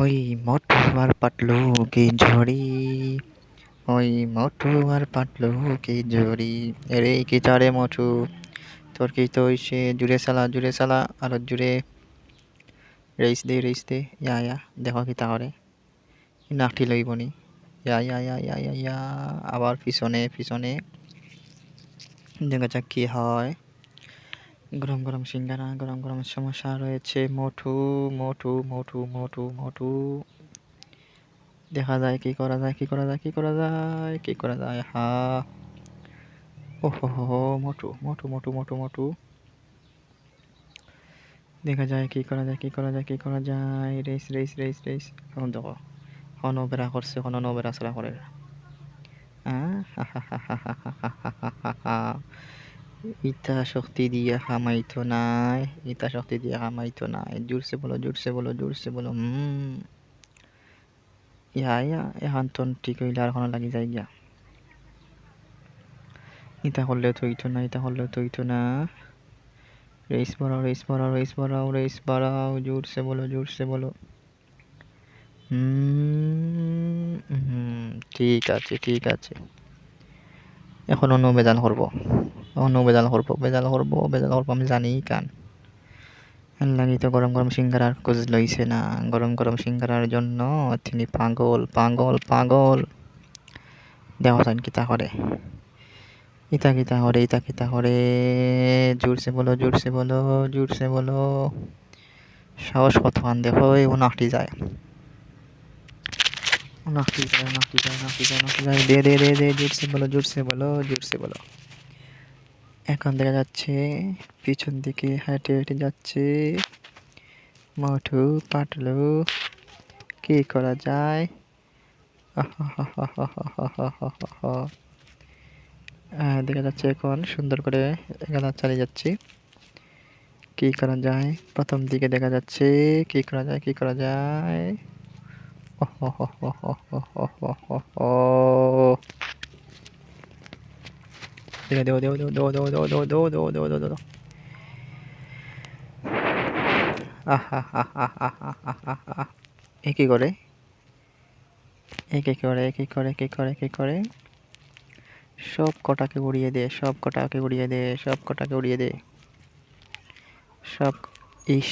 ওই মোটু আর পাটলু কি ঝড়ি? ওই মোটু আর পাটলু কি ঝড়ি? এরে কি চারে মোটু তোর কি তো সে জুড়ে সালা জুড়ে সালা আর জুড়ে। রেস দে রেস দে, ইয়া ইয়া, দেখো কি তাহলে। নাকটি লইবনি ইয়া ইয়া ইয়া ইয়া ইয়া ইয়া, আবার পিছনে পিছনে। দেখা যাক কি হয়। গরম গরম সিঙ্গারা গরম গরম সমস্যা রয়েছে মোটু মোটু মোটু মোটু মোটু দেখা যায় কি করা যায় কি করা যায় কি করা যায় কি করা যায় হা ও হো হো মোটু মোটু মোটু মোটু দেখা যায় কি করা যায় কি করা যায় কি করা যায় রেস রেস রেস রেস এখন দেখো হন বেড়া করছে হন বেড়া চলা করে ইতা শক্তি দিয়ে হামাইতো নাই, ইতা শক্তি দিয়ে হামাইতো নাই। জোরসে বলো জোরসে বলো জোরসে বলো, হুম। ইয়া ইয়া, এখন তো ঠিক হইলে আর লাগি যায় গিয়া। ইতা করলেও তো ইতো না, ইতা করলেও তো ইতো না। রেস বাড়াও রেস বাড়াও রেস বাড়াও রেস বাড়াও, জোরসে বলো জোরসে বলো। হুম ঠিক আছে ঠিক আছে। এখন অন্য বেদাল করব। অন্য বেদাল করব বেদাল করব বেদাল করব আমি জানি কান লাগি তো গরম গরম সিঙ্গারার খোঁজ লইছে না। গরম গরম সিঙ্গারার জন্য তিনি পাগল পাগল পাগল। দেওয়ান কিতা করে ইতা কিতা করে ইতা কিতা করে জোরসে বলো জোরসে বলো জোরসে বলো। সাহস কত আন দেখো ও নাকটি যায়। নাকটি যায় নাকটি যায় নাকটি যায় নাকটি যায়। দে দে দে দে, জোরসে বলো জোরসে বলো জোরসে বলো। এখন দেখা যাচ্ছে পিছন দিকে হেঁটে হেঁটে যাচ্ছে। মঠু পাটলু, কি করা যায়? দেখা যাচ্ছে এখন সুন্দর করে এখানে চালিয়ে যাচ্ছি। কি করা যায়? প্রথম দিকে দেখা যাচ্ছে, কি করা যায়, কি করা যায়? দেও দেও দেও দেও দেও দেও দেও দেও দেও দেও দেও দেও দেও এ কি করে এ কি করে কি করে কি করে কি করে সব কটাকে উড়িয়ে দে সব কটাকে উড়িয়ে দে সব কটাকে উড়িয়ে দে সব ইস